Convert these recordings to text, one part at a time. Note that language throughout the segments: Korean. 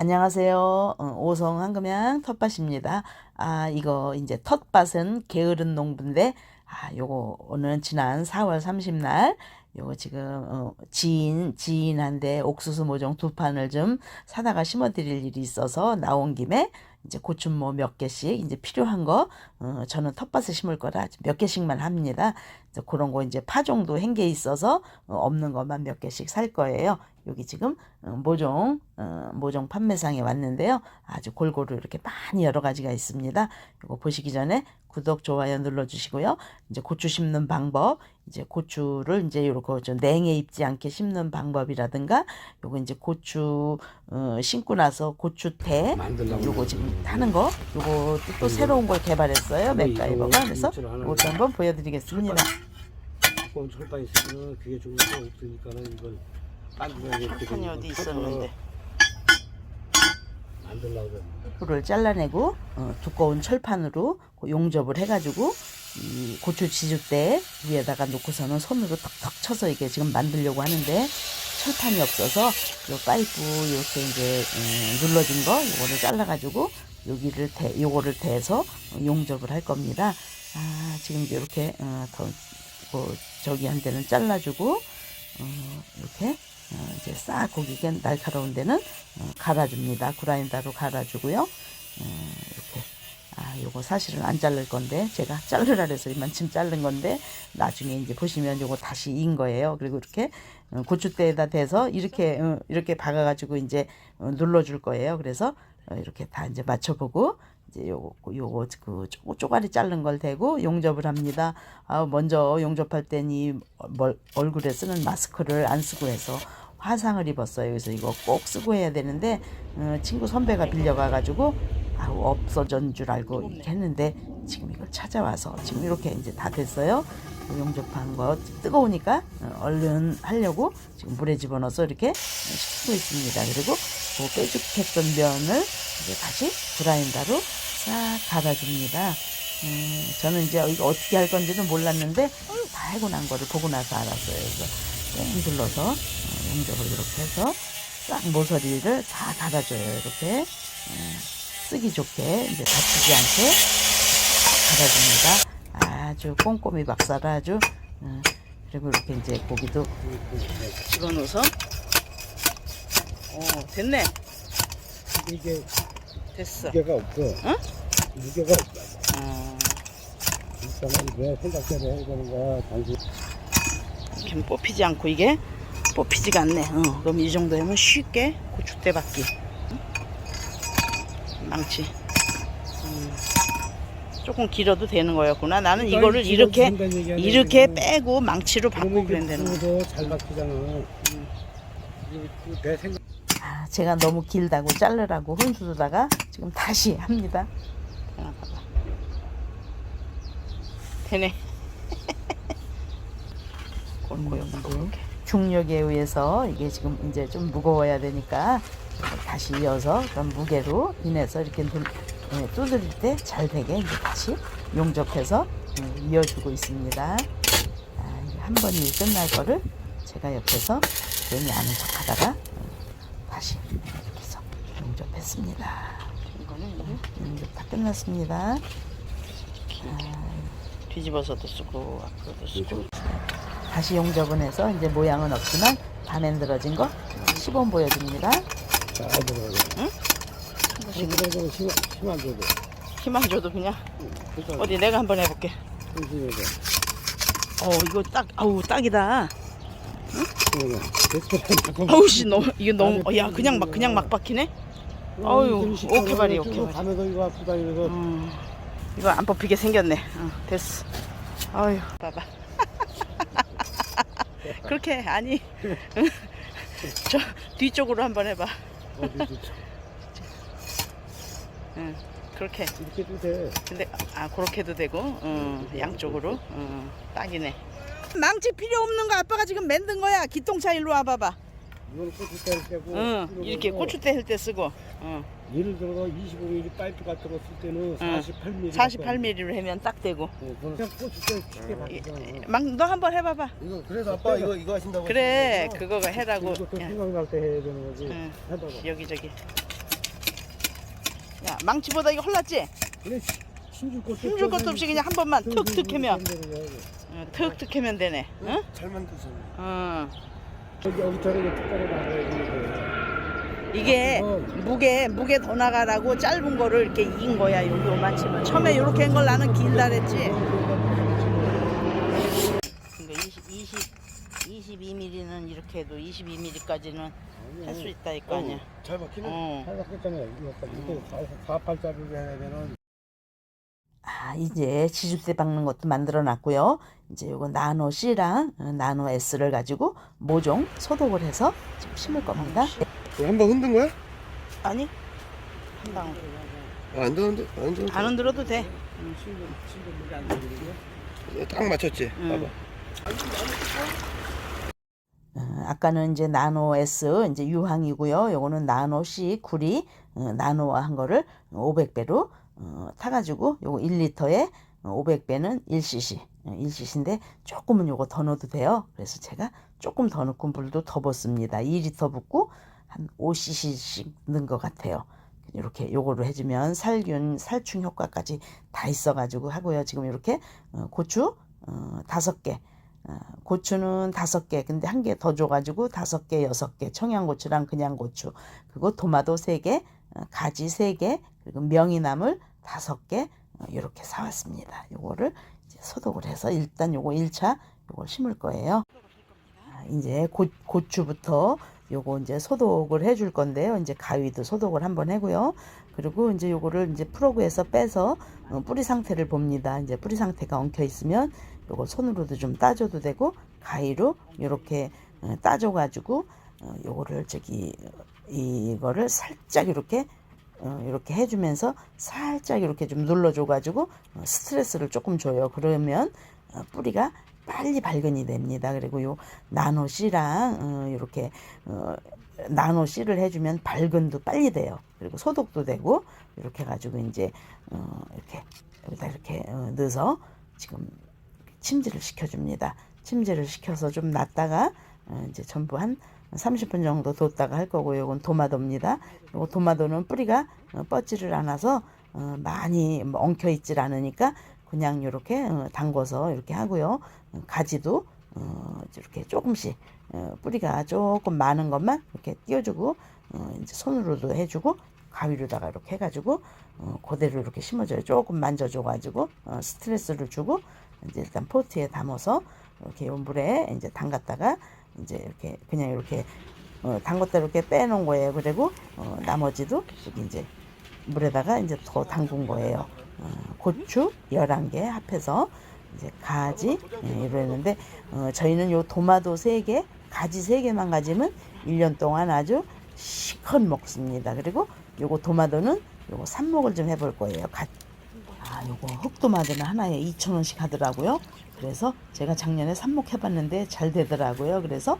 안녕하세요. 어, 오성 황금양 텃밭입니다. 아, 이거 이제 텃밭은 게으른 농부인데, 아, 요거 오늘은 지난 4월 30날, 요거 지금, 어, 지인, 지인한테 옥수수 모종 두 판을 좀 사다가 심어 드릴 일이 있어서 나온 김에 이제 고추모 몇 개씩 이제 필요한 거, 어, 저는 텃밭에 심을 거라 몇 개씩만 합니다. 그래서 그런 거 이제 파종도 한 개 있어서 어, 없는 것만 몇 개씩 살 거예요. 여기 지금 어, 모종 어, 모종 판매상에 왔는데요. 아주 골고루 이렇게 많이 여러 가지가 있습니다. 이거 보시기 전에 구독 좋아요 눌러주시고요. 이제 고추 심는 방법, 이제 고추를 이제 요렇게 좀 냉에 입지 않게 심는 방법이라든가, 요거 이제 고추 어, 심고 나서 고추대, 요거 지금 하는 거, 요거 또 새로운 걸 개발했어요. 네, 맥가이버가 그래서 이것도 한번 보여드리겠습니다. 철판 있으면 좀더 없으니까는 이걸 만들어야 돼. 판이 어디 있었는데. 풀을 잘라내고 어, 두꺼운 철판으로 그 용접을 해가지고 이 고추 지죽대 위에다가 놓고서는 손으로 턱턱 쳐서 이게 지금 만들려고 하는데 철판이 없어서 요 파이프 이렇게 이제 음, 눌러진 거 요거를 잘라가지고 여기를 대 요거를 대서 용접을 할 겁니다. 아 지금 이렇게 어, 더, 뭐, 저기 한 데는 잘라주고 어, 이렇게 어, 이제 싹 고기가 날카로운 데는 어, 갈아줍니다. 그라인더로 갈아주고요. 어, 이렇게 아 요거 사실은 안 자를 건데 제가 자르라 그래서 이만큼 자른 건데 나중에 이제 보시면 요거 다시 인 거예요. 그리고 이렇게 어, 고추대에다 대서 이렇게 어, 이렇게 박아가지고 이제 어, 눌러줄 거예요. 그래서 어, 이렇게 다 이제 맞춰보고 이제 요거 요거 그 쪼- 쪼가리 자른 걸 대고 용접을 합니다. 아 먼저 용접할 때니 멀- 얼굴에 쓰는 마스크를 안 쓰고 해서 화상을 입었어요. 그래서 이거 꼭 쓰고 해야 되는데 어, 친구 선배가 빌려가 가지고 아우 없어진 줄 알고 이렇게 했는데 지금 이걸 찾아와서 지금 이렇게 이제 다 됐어요. 그 용접한 거 뜨거우니까 어, 얼른 하려고 지금 물에 집어넣어서 이렇게 식히고 있습니다. 그리고 그 빼죽했던 면을 이제 다시 그라인더로 싹 갈아줍니다. 음, 저는 이제 이거 어떻게 할 건지는 몰랐는데 다 해고 난 거를 보고 나서 알았어요. 그래서 땡 둘러서 어, 용접을 이렇게 해서 싹 모서리를 다 갈아줘요. 이렇게 음, 쓰기 좋게 이제 다치지 않게 갈아줍니다. 아주 꼼꼼히 박사를 아주 음, 그리고 이렇게 이제 고기도 집어넣어서 어 됐네 이게 됐어. 무게가 없어. 응? 무게가 없어. 어, 일단은 왜 생각대로 해야 되는 거야. 당신 이렇게 뽑히지 않고 이게 뽑히지가 않네. 어, 그럼 이 정도 하면 쉽게 고추대 받기. 응? 망치. 음, 조금 길어도 되는 거였구나. 나는 이거를 이렇게 이렇게 빼고 망치로 바꾸고 그랬는 거야. 도잘 바뀌잖아. 이거 내 생각. 아, 제가 너무 길다고 자르라고 혼수다가 지금 다시 합니다. 하나 봐봐. 되네. 골고루 중력에 의해서 이게 지금 이제 좀 무거워야 되니까 다시 이어서 그런 무게로 인해서 이렇게 눌, 예, 두드릴 때 잘 되게 이제 다시 용접해서 음, 이어주고 있습니다. 아, 한 번이 끝날 거를 제가 옆에서 괜히 아는 척 하다가 해서 용접했습니다. 용접 다 끝났습니다. 아, 뒤집어서도 쓰고 앞으로도 쓰고 다시 용접은 해서 이제 모양은 없지만 다 만들어진 거 시범 보여줍니다. 잘 들어가고. 응? 심한 줘도. 힘안 줘도 그냥 어디 내가 한번 해볼게. 어 이거 딱 아우 딱이다. 그러면 됐어. 아우 씨 너무 이게 너무 어, 야 그냥 막 그냥 막 박히네. 어휴, 오케바리, 오케바리. 가면서 이거 아프다 이래서 음, 이거 안 뽑히게 생겼네. 어, 됐어. 아유, 봐봐. 그렇게 아니. 저 뒤쪽으로 한번 해봐. 좋죠. 응, 그렇게. 이렇게 도 돼. 근데 아 그렇게 해도 되고, 어, 양쪽으로. 어, 딱이네. 망치 필요 없는 거 아빠가 지금 만든 거야. 기똥차 일로 와봐봐. 이건 고추대를 빼고 응, 이렇게 고추대 할 때 쓰고. 어, 예를 들어 25mm 파이프 같은 거 쓸 때는 응. 48mm 48mm로 하면 딱 되고. 그냥 고추대 쉽게 바꾸잖아 막 너 한번 해봐봐. 이거 그래서 아빠 이거 이거 하신다고 그래, 하시는 그거 해라고. 이것도 야, 생각날 때 해야 되는 거지 응. 해봐봐 여기저기 야 망치보다 이거 헐났지? 그래 힘줄 것도 힘줄 것도 없이 그냥 한 번만 그, 툭툭 해면 그, 어, 툭툭 해면 되네. 응? 잘 만드셨네 어. 여기 여기 저렇게 특별히 나가야 이게 어. 무게 무게 더 나가라고 짧은 거를 이렇게 인 거야 여기 요만치면 처음에 이렇게 한 걸 나는 길다 그랬지 그러니까 20, 20, 22mm는 이렇게 해도 22mm까지는 할 수 있다 이거 아니야 잘 박히네 어. 잘 박혔잖아요 이거까지 이렇게 4팔짜리로 해야 되는 아 이제 지줍대 박는 것도 만들어 놨고요. 이제 요거 나노 C랑 어, 나노 S를 가지고 모종 소독을 해서 지금 심을 겁니다. 한번 흔든 거야? 아니 한 방울 안 되는데 안 되는데. 안 흔들어도 돼. 딱 맞췄지? 응. 어, 아까는 이제 나노 S 이제 유황이고요. 요거는 나노 C 구리 어, 나노화 한 거를 500배로 어, 타가지고 요거 1리터에 500배는 1cc 1cc인데 조금은 요거 더 넣어도 돼요. 그래서 제가 조금 더 넣고 물도 더 붓습니다. 2리터 붓고 한 5cc씩 넣은 것 같아요. 이렇게 요거를 해주면 살균 살충 효과까지 다 있어 가지고 하고요. 지금 이렇게 어, 고추 어, 다섯 개 어, 고추는 다섯 개 근데 한 개 더 줘가지고 다섯 개 여섯 개 청양고추랑 그냥 고추 그리고 토마토 세개 어, 가지 세 개 그리고 명이나물 다섯 개 어, 이렇게 사왔습니다. 요거를 소독을 해서 일단 요거 1차 요걸 심을 거예요. 아, 이제 고, 고추부터 요거 이제 소독을 해줄 건데요. 이제 가위도 소독을 한번 하고요. 그리고 이제 요거를 이제 프로그에서 빼서 어, 뿌리 상태를 봅니다. 이제 뿌리 상태가 엉켜 있으면 요거 손으로도 좀 따줘도 되고 가위로 이렇게 따줘 가지고 어, 요거를 저기 어, 이거를 살짝 이렇게 어, 이렇게 해주면서 살짝 이렇게 좀 눌러줘 가지고 어, 스트레스를 조금 줘요. 그러면 어, 뿌리가 빨리 발근이 됩니다. 그리고 요 나노 씨랑 어, 이렇게 어, 나노 씨를 해주면 발근도 빨리 돼요. 그리고 소독도 되고 이렇게 해가지고 이제 어, 이렇게 여기다 이렇게 어, 넣어서 지금 침지를 시켜줍니다. 침지를 시켜서 좀 놨다가 어, 이제 전부 한 30분 정도 뒀다가 할 거고요. 이건 도마도입니다. 이거 도마도는 뿌리가 어, 뻗지를 않아서 어, 많이 뭐 엉켜 있질 않으니까 그냥 이렇게 어, 담궈서 이렇게 하고요. 어, 가지도 어, 이렇게 조금씩 어, 뿌리가 조금 많은 것만 이렇게 띄워주고 어, 이제 손으로도 해주고 가위로다가 이렇게 해가지고 어, 그대로 이렇게 심어줘요. 조금 만져줘가지고 어, 스트레스를 주고 이제 일단 포트에 담아서 이렇게 요 물에 이제 담갔다가 이제 이렇게 그냥 이렇게 어, 담갔다 이렇게 빼놓은 거예요. 그리고 어, 나머지도 이제 물에다가 이제 더 담근 거예요. 어, 고추 11개 합해서 이제 가지 예, 이러는데 어, 저희는 요 도마도 3개 가지 3개만 가지면 1년 동안 아주 시컷 먹습니다. 그리고 요거 도마도는 요거 삽목을 좀 해볼 거예요. 가, 아, 요거 흑도마도는 하나에 2,000원씩 하더라고요. 그래서 제가 작년에 삽목 해봤는데 잘 되더라고요. 그래서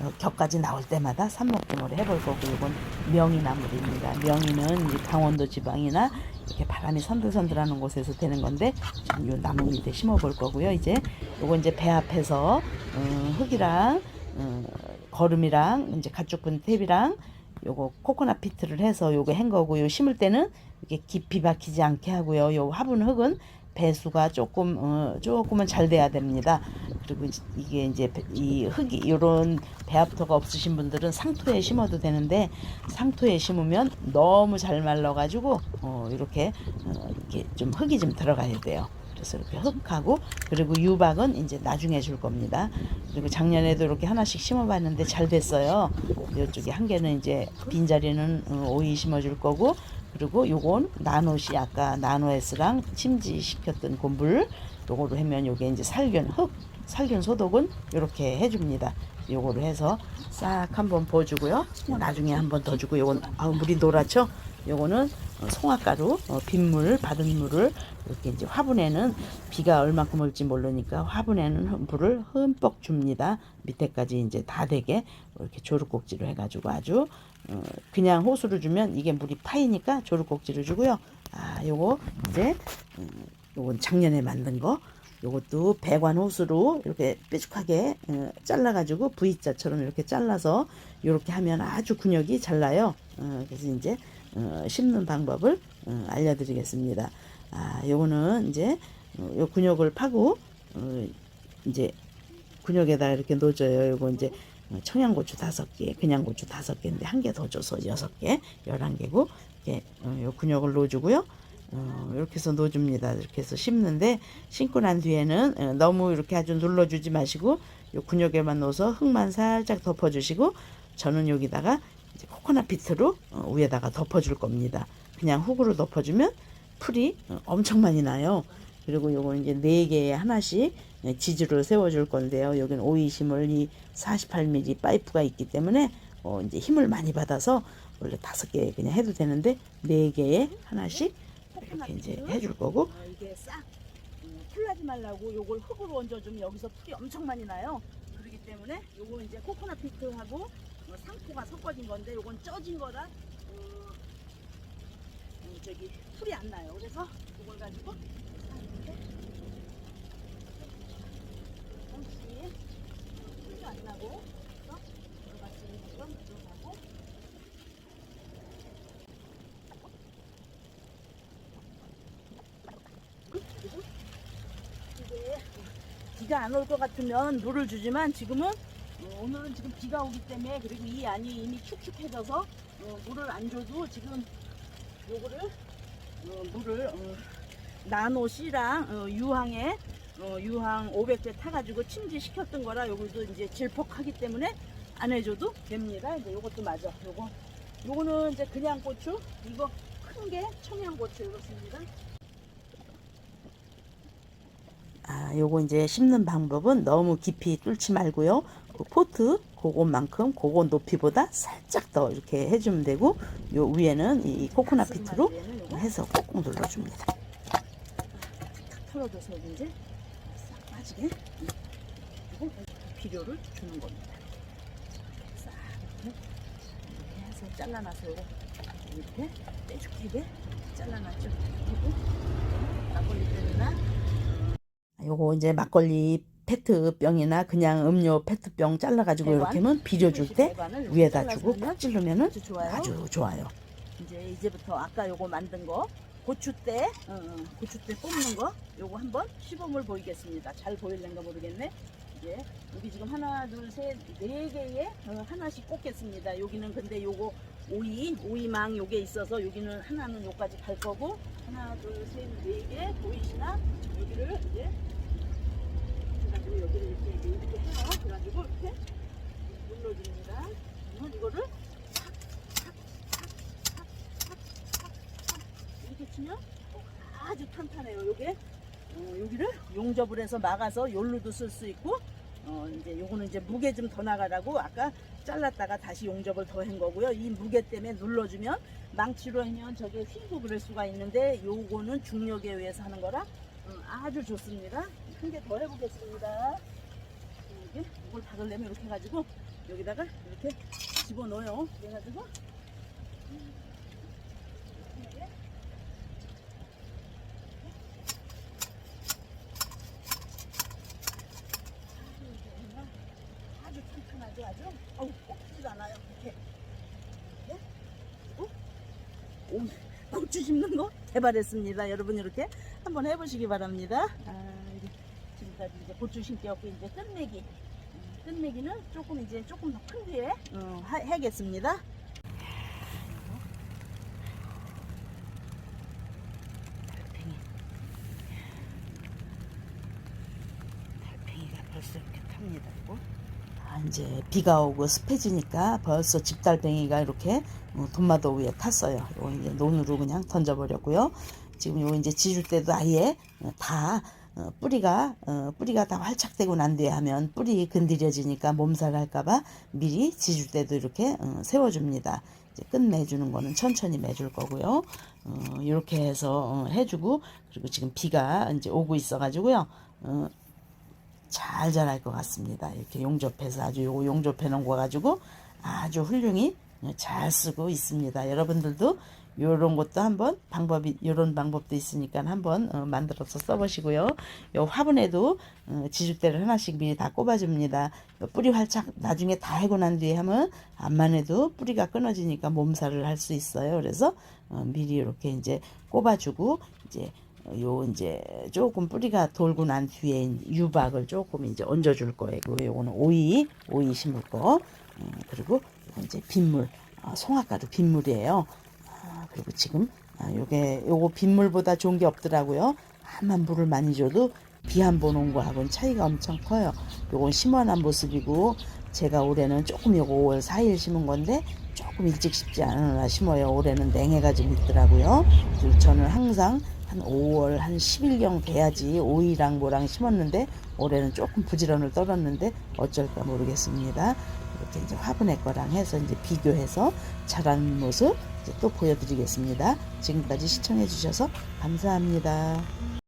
어, 격까지 나올 때마다 삽목김을 해볼 거고 이건 명이나물입니다. 명이는 강원도 지방이나 이렇게 바람이 선들선들하는 곳에서 되는 건데 요 나무 밑에 심어볼 거고요. 이제 요거 이제 배 앞에서 어, 흙이랑 어, 거름이랑 이제 가축분 탭이랑 요거 코코넛 피트를 해서 요거 한 거고 요 심을 때는 이렇게 깊이 박히지 않게 하고요. 요 화분 흙은 배수가 조금 어, 조금은 잘 돼야 됩니다. 그리고 이게 이제 배- 이 흙이 요런 배합토가 없으신 분들은 상토에 심어도 되는데 상토에 심으면 너무 잘 말라 가지고 어, 이렇게 어, 이렇게 좀 흙이 좀 들어가야 돼요. 그래서 이렇게 흙하고 그리고 유박은 이제 나중에 줄 겁니다. 그리고 작년에도 이렇게 하나씩 심어봤는데 잘 됐어요. 이쪽에 한 개는 이제 빈 자리는 어, 오이 심어줄 거고 그리고 요건 나노시 아까 나노S랑 침지 시켰던 그물 요거로 하면 요게 이제 살균 흙 살균 소독은 이렇게 해줍니다. 요거를 해서 싹 한번 부어주고요. 나중에 한번 더 주고 요건 아 물이 노랗죠? 요거는 어, 송화가루 어, 빗물 받은 물을 이렇게 이제 화분에는 비가 얼마큼 올지 모르니까 화분에는 흠- 물을 흠뻑 줍니다. 밑에까지 이제 다 되게 이렇게 조르꼭지로 해가지고 아주 어, 그냥 호수를 주면 이게 물이 파이니까 조르꼭지를 주고요. 아 요거 이제 음, 요건 작년에 만든 거 요것도 배관 호수로 이렇게 뾰족하게 어, 잘라가지고 V자처럼 이렇게 잘라서 이렇게 하면 아주 근육이 잘 나요. 어, 그래서 이제 어, 심는 방법을 어, 알려드리겠습니다. 아, 요거는 이제 어, 요 근육을 파고 어, 이제 근육에다 이렇게 놓줘요. 요거 이제 어, 청양고추 다섯 개, 그냥 고추 다섯 개인데 한 개 더 줘서 여섯 개, 열한 개고 이렇게 어, 요 근육을 놓주고요. 어, 이렇게 해서 놓줍니다. 이렇게 해서 심는데 심고 난 뒤에는 어, 너무 이렇게 아주 눌러주지 마시고 요 근육에만 넣어서 흙만 살짝 덮어주시고 저는 여기다가 코코넛 피트로 어, 위에다가 덮어줄 겁니다. 그냥 흙으로 덮어주면 풀이 어, 엄청 많이 나요. 그리고 요거 이제 네 개에 하나씩 예, 지지를 세워줄 건데요. 여기는 오이심을 이 48mm 파이프가 있기 때문에 어, 이제 힘을 많이 받아서 원래 다섯 개 그냥 해도 되는데 네 개에 하나씩 이렇게 이제 해줄 거고 어, 이게 싹 음, 풀나지 말라고 요걸 흙으로 얹어주면 여기서 풀이 엄청 많이 나요. 그렇기 때문에 요거 이제 코코넛 피트하고 어, 상포가 섞어진 건데 요건 쪄진 거라 어, 음, 저기 풀이 안 나요. 그래서 이걸 가지고 싹 이렇게 조금씩 풀도 안 나고 그래서 수 있는 건 들어가고. 그리고 이게 비가 안 올 것 같으면 물을 주지만 지금은 어, 오늘은 지금 비가 오기 때문에 그리고 이 안이 이미 축축해져서 어, 물을 안 줘도 지금 요거를 어, 물을 어, 나노 C랑 어, 유황에 어, 유황 500배 타가지고 침지시켰던 거라 요것도 이제 질퍽하기 때문에 안 해줘도 됩니다. 이제 요것도 맞아. 요거 요거는 이제 그냥 고추 이거 큰 게 청양고추 이렇습니다. 아, 요거 이제 심는 방법은 너무 깊이 뚫지 말고요. 그 포트 그것만큼 그거 높이보다 살짝 더 이렇게 해주면 되고 요 위에는 이 코코넛 피트로 해서 꾹꾹 눌러줍니다. 탁 털어줘서 이제 싹 빠지게 비료를 주는 겁니다. 싹 이렇게 이렇게 해서 잘라놔서 이렇게 뾰족하게 잘라놨죠. 그리고 막걸리 때나 요거 이제 막걸리 페트병이나 그냥 음료 페트병 잘라가지고 배관, 이렇게 하면 비료 줄때 위에다 주고 찌르면은 아주 좋아요. 아주 좋아요. 이제 이제부터 아까 요거 만든 거 고추대 어, 어, 고추대 뽑는 거 요거 한번 시범을 보이겠습니다. 잘 보일는가 모르겠네. 이제 여기 지금 하나 둘 셋 네 개에 어, 하나씩 꽂겠습니다. 여기는 근데 요거 오이 오이망 요게 있어서 여기는 하나는 요까지 갈 거고 하나 둘 셋 네 개 보이시나 여기를 이제 그래가지고 여기를 이렇게 이렇게 해요. 그래가지고 이렇게 눌러줍니다. 이거를 어, 아주 탄탄해요. 요게 어, 여기를 용접을 해서 막아서 열로도 쓸 수 있고 어, 이제 요거는 이제 무게 좀 더 나가라고 아까 잘랐다가 다시 용접을 더 한 거고요. 이 무게 때문에 눌러주면 망치로 하면 저게 휘고 그럴 수가 있는데 요거는 중력에 의해서 하는 거라 어, 아주 좋습니다. 한 개 더 해보겠습니다. 이게 이걸 박으려면 이렇게 해가지고 여기다가 이렇게 집어넣어요. 그래가지고 이렇게 아주 탄탄하죠 아주 어우 꺾이지도 않아요 이렇게 이렇게 그리고 오늘 고추 심는 거 개발했습니다. 여러분 이렇게 한번 해보시기 바랍니다. 아, 이게 지금까지 이제 고추 심기 없고 이제 끝내기. 음, 끝내기는 조금 이제 조금 더 큰 뒤에 어, 하. 이거. 아, 이제 비가 오고 습해지니까 벌써 집달팽이가 이렇게 어, 돈마도 위에 탔어요. 이거 이제 논으로 그냥 던져버렸고요. 지금 요 이제 지줄 때도 아예 어, 다 어, 뿌리가 어, 뿌리가 다 활착되고 난 뒤에 하면 뿌리 건드려지니까 몸살 할까봐 미리 지줄 때도 이렇게 어, 세워줍니다. 이제 끝내주는 거는 천천히 매줄 거고요. 어, 이렇게 해서 어, 해주고 그리고 지금 비가 이제 오고 있어가지고요. 어, 잘 자랄 것 같습니다. 이렇게 용접해서 아주 요거 용접해 놓은 거 가지고 아주 훌륭히 잘 쓰고 있습니다. 여러분들도 요런 것도 한번 방법이 요런 방법도 있으니까 한번 어, 만들어서 써보시고요. 요 화분에도 어, 지죽대를 하나씩 미리 다 꼽아줍니다. 요 뿌리 활착 나중에 다 해고 난 뒤에 하면 암만 해도 뿌리가 끊어지니까 몸살을 할 수 있어요. 그래서 어, 미리 이렇게 이제 꼽아주고 이제 요 이제 조금 뿌리가 돌고 난 뒤에 유박을 조금 이제 얹어줄 거예요. 요거는 오이 오이 심을 거 음, 그리고 이제 빗물 아, 송화가루 빗물이에요. 아, 그리고 지금 아, 요게 요거 빗물보다 좋은 게 없더라고요. 한만 물을 많이 줘도 비 한 번 온 거하고는 차이가 엄청 커요. 요건 심어난 모습이고 제가 올해는 조금 요거 5월 4일 심은 건데 조금 일찍 심지 않으나 심어요. 올해는 냉해가 좀 있더라고요. 그리고 저는 항상 한 5월 한 10일경 돼야지 오이랑 뭐랑 심었는데 올해는 조금 부지런을 떨었는데 어쩔까 모르겠습니다. 이렇게 이제 화분의 거랑 해서 이제 비교해서 자라는 모습 또 보여드리겠습니다. 지금까지 시청해 주셔서 감사합니다.